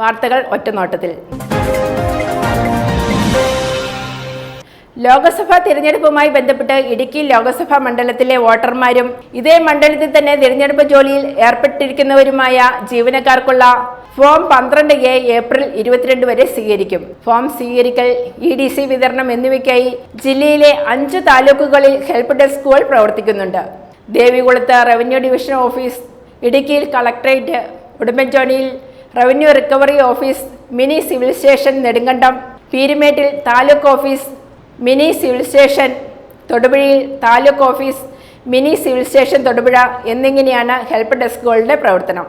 വാർത്തകൾ ഒറ്റനോട്ടത്തിൽ. ലോക്സഭാ തിരഞ്ഞെടുപ്പുമായി ബന്ധപ്പെട്ട് ഇടുക്കി ലോക്സഭാ മണ്ഡലത്തിലെ വോട്ടർമാരും ഇതേ മണ്ഡലത്തിൽ തന്നെ തിരഞ്ഞെടുപ്പ് ജോലിയിൽ ഏർപ്പെട്ടിരിക്കുന്നവരുമായ ജീവനക്കാർക്കുള്ള ഫോം പന്ത്രണ്ട് എ ഏപ്രിൽ ഇരുപത്തിരണ്ട് വരെ സ്വീകരിക്കും. ഫോം സ്വീകരിക്കൽ ഇ ഡി സി വിതരണം എന്നിവയ്ക്കായി ജില്ലയിലെ അഞ്ച് താലൂക്കുകളിൽ ഹെൽപ്പ് ഡെസ്കുകൾ പ്രവർത്തിക്കുന്നുണ്ട്. ദേവികുളത്ത് റവന്യൂ ഡിവിഷൻ ഓഫീസ് ഇടുക്കിയിൽ collectorate ഉടുമ്പൻചോണിയിൽ revenue recovery office mini civil station Nedumkandam. പീരുമേട്ടിൽ taluk office mini civil station തൊടുപുഴയിൽ taluk office mini civil station Thodupuzha എന്നിങ്ങനെയാണ് ഹെൽപ്പ് ഡെസ്കുകളുടെ പ്രവർത്തനം.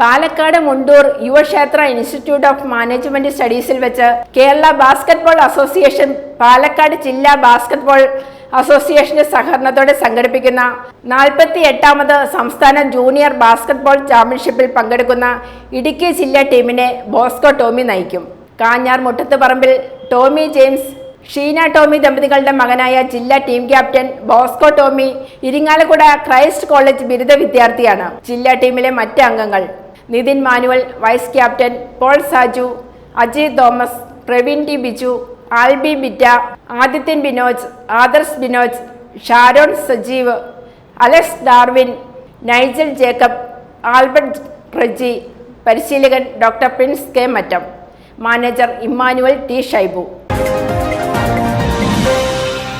Palakkad Mundur Yuvakshetra institute of management സ്റ്റഡീസിൽ വെച്ച് കേരള ബാസ്കറ്റ്ബോൾ അസോസിയേഷൻ പാലക്കാട് ജില്ലാ basketball അസോസിയേഷന്റെ സഹകരണത്തോടെ സംഘടിപ്പിക്കുന്ന നാൽപ്പത്തി എട്ടാമത് സംസ്ഥാന ജൂനിയർ ബാസ്കറ്റ്ബോൾ ചാമ്പ്യൻഷിപ്പിൽ പങ്കെടുക്കുന്ന ഇടുക്കി ജില്ലാ ടീമിനെ ബോസ്കോ ടോമി നയിക്കും. കാഞ്ഞാർ മുട്ടത്ത് പറമ്പിൽ ടോമി ജെയിംസ് ഷീന ടോമി ദമ്പതികളുടെ മകനായ ജില്ലാ team captain Bosco Tomy Irinjalakuda Christ College ബിരുദ വിദ്യാർത്ഥിയാണ്. ജില്ലാ ടീമിലെ മറ്റ് അംഗങ്ങൾ Nithin Manuel vice captain Paul Saju Ajay Thomas Praveen T Biju Alby Bitta Adithyan Binoj Adarsh Binoj Sharon Sajeev Alex Darwin Nigel Jacob Albert Reji പരിശീലകൻ doctor Prince K Mattam manager Immanuel T Shaibu.